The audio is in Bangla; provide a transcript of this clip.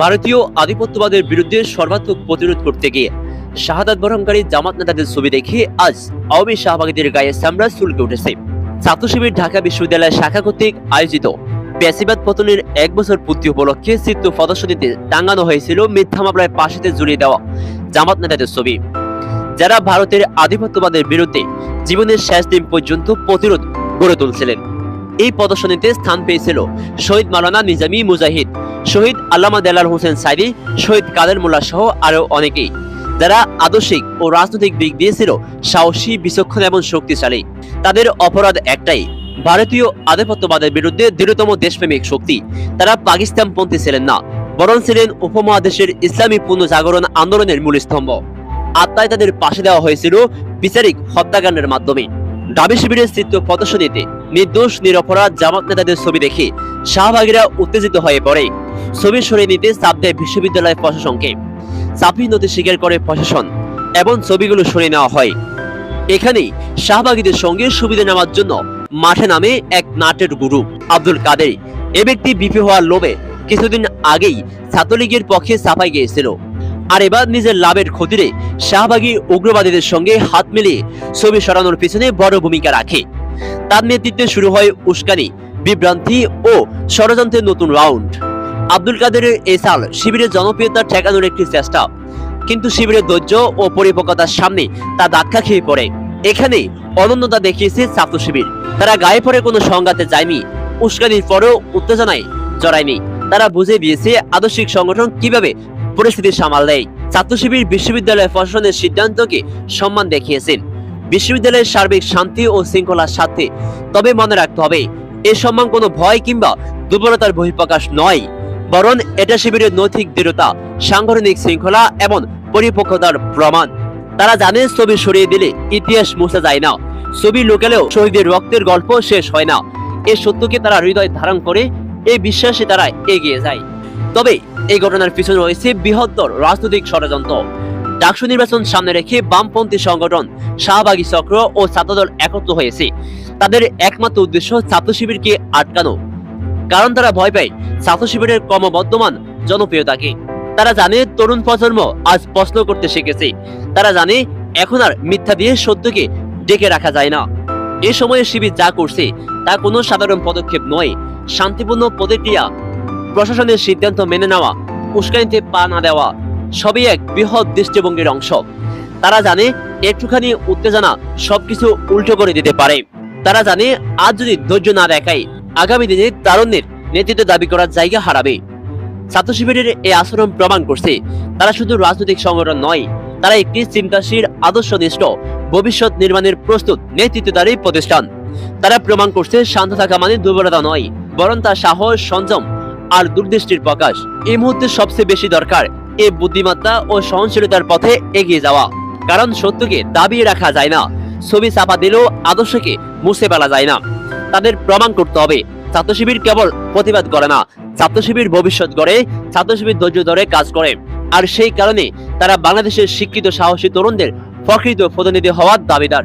ভারতীয় আধিপত্যবাদের বিরুদ্ধে সর্বাত্মক প্রতিরোধ করতে গিয়ে শাহাদাত বরণকারী জামাত নেতাদের ছবি দেখে আজ আওয়ামী শাহবাগীদের গায়ে সামরা চুলকে উঠেছে। ছাত্র শিবির ঢাকা বিশ্ববিদ্যালয় শাখা কর্তৃক আয়োজিত প্যাসিবাদ পতনের এক বছর পূর্তি উপলক্ষে চিত্র প্রদর্শনীতে টাঙ্গানো হয়েছিল মিথ্যা মামলায় পাশেতে জড়িয়ে দেওয়া জামাত নেতাদের ছবি। যারা ভারতের আধিপত্যবাদের বিরুদ্ধে জীবনের শেষ দিন পর্যন্ত প্রতিরোধ গড়ে তুলছিলেন। এই প্রদর্শনীতে স্থান পেয়েছিল শহীদ মালানা নিজামী মুজাহিদ শহীদ আল্লামা দেলার হোসেন সাইদি, শহীদ কাদের মোল্লা সহ আরও অনেকেই, যারা আদর্শিক ও রাজনৈতিক দিক দিয়ে ছিল সাহসী, বিচক্ষণ এবং শক্তিশালী। তাদের অপরাধ একটাই, ভারতীয় আধিপত্যবাদের বিরুদ্ধে দৃঢ়তম দেশপ্রেমিক শক্তি। তারা পাকিস্তানপন্থী ছিলেন না, বরং ছিলেন উপমহাদেশের ইসলামী পুনর্জাগরণ আন্দোলনের মূল স্তম্ভ। আত্মায় তাদের পাশে দেওয়া হয়েছিল বিচারিক হত্যাকাণ্ডের মাধ্যমে। দাবি শিবিরের চিত্র প্রদর্শনীতে নির্দোষ, নিরপরাধ জামাত নেতাদের ছবি দেখে শাহবাগীরা উত্তেজিত হয়ে পড়ে। ছবি সরিয়ে নিতে চাপ দেয় বিশ্ববিদ্যালয় প্রশাসনকে। চাপিয়ে নথি স্বীকার করে প্রশাসন, এবং ছবিগুলো সরিয়ে নেওয়া হয়। এখানেই শাহবাগীদের সঙ্গে সুবিধা নেওয়ার জন্য মাঠে নামে এক নাটের গুরু আব্দুল কাদের। এ ব্যক্তি বিপি হওয়ার লোভে কিছুদিন আগেই ছাত্রলীগের পক্ষে সাফাই গিয়েছিল। আর এবার নিজের লাভের ক্ষতিরে শাহবাগী উগ্রবাদীদের সঙ্গে হাত মিলিয়ে ছবি সরানোর পিছনে বড় ভূমিকা রাখে। তার নেতৃত্বে শুরু হয় উস্কানি, বিভ্রান্তি ও ষড়যন্ত্রের নতুন রাউন্ড। আব্দুল কাদেরের এ সাল শিবিরের জনপ্রিয়তা ঠেকানোর একটি চেষ্টা। কিন্তু শিবিরের ধৈর্য ও পরিপক্কতার সামনে তা ধাক্কা খেয়ে পড়ে। এখানে অনন্যতা দেখিয়েছে ছাত্র শিবির। তারা গায়ে পড়ে কোনো সংঘাতে যায়নি, উস্কানির পরেও উত্তেজনায় জড়ায়নি। তারা বুঝে দিয়েছে আদর্শিক সংগঠন কীভাবে পরিস্থিতি সামাল দেয়। ছাত্র শিবির বিশ্ববিদ্যালয় প্রশাসনের সিদ্ধান্তকে সম্মান দেখিয়েছেন। বিশ্ববিদ্যালয়ের সার্বিক শান্তি ও শৃঙ্খলার সাথে তবে মনে রাখতে হবে, এ সম্মান কোনো ভয় কিংবা দুর্বলতার বহিঃপ্রকাশ নয়। বরং এটা শিবিরের নৈতিক দৃঢ়তা, সাংগঠনিক শৃঙ্খলা এবং পরিপক্কতার প্রমাণ। তারা জানে ছবি সরিয়ে দিলে ইতিহাস মুছে যায় না। ছবি লুকালেও শহীদের রক্তের গল্প শেষ হয় না। এই সত্যকে তারা হৃদয় ধারণ করে এই বিশ্বাসে তারা এগিয়ে যায়। তবে এই ঘটনার পিছনে রয়েছে বৃহত্তর রাজনৈতিক ষড়যন্ত্র। ডাকসু নির্বাচন সামনে রেখে বামপন্থী সংগঠন শাহবাগী চক্র ও ছাত্রদল একত্র হয়েছে। তাদের একমাত্র উদ্দেশ্য ছাত্র শিবিরকে আটকানো। কারণ তারা ভয় পায় ছাত্র শিবিরের ক্রমবর্ধমান জনপ্রিয়তাকে। তারা জানে তরুণ প্রজন্ম আজ প্রশ্ন করতে শিখেছে। তারা জানে এখন আর মিথ্যা দিয়ে সত্যকে ডেকে রাখা যায় না। এ সময়ে শিবির যা করছে, তা কোনো সাধারণ পদক্ষেপ নয়। শান্তিপূর্ণ প্রতিক্রিয়া, প্রশাসনের সিদ্ধান্ত মেনে নেওয়া, উস্কানিতে পা না দেওয়া, সবই এক বৃহৎ দৃষ্টিভঙ্গির অংশ। তারা জানে একটুখানি উত্তেজনা সবকিছু উল্টো করে দিতে পারে। তারা জানে আজ যদি ধৈর্য না দেখায় আগামী দিনে তারুণ্যের নেতৃত্ব দাবি করার জায়গা হারাবে। ছাত্র শিবিরের এই আচরণ প্রমাণ করছে, তারা শুধু রাজনৈতিক সংগঠন নয়, তারা একটি চিন্তাশীল আদর্শনিষ্ঠ ভবিষ্যৎ নির্মাণের প্রস্তুত নেতৃত্বদারী প্রতিষ্ঠান। তারা প্রমাণ করছে, শান্ত থাকা মানে দুর্বলতা নয়, বরং তার সাহস, সংযম আর দূরদৃষ্টির প্রকাশ। এই মুহূর্তে সবচেয়ে বেশি দরকার এই বুদ্ধিমত্তা ও সহনশীলতার পথে এগিয়ে যাওয়া। কারণ সত্যকে দাবিয়ে রাখা যায় না, ছবি চাপা দিলেও আদর্শকে মুছে ফেলা যায় না। তাদের প্রমাণ করতে হবে। ছাত্র শিবির কেবল প্রতিবাদ করে না ছাত্র শিবির ভবিষ্যৎ গড়ে ছাত্র শিবির ধৈর্য ধরে কাজ করে। আর সেই কারণে তারা বাংলাদেশের শিক্ষিত, সাহসী তরুণদের প্রকৃত প্রতিনিধি হওয়ার দাবিদার।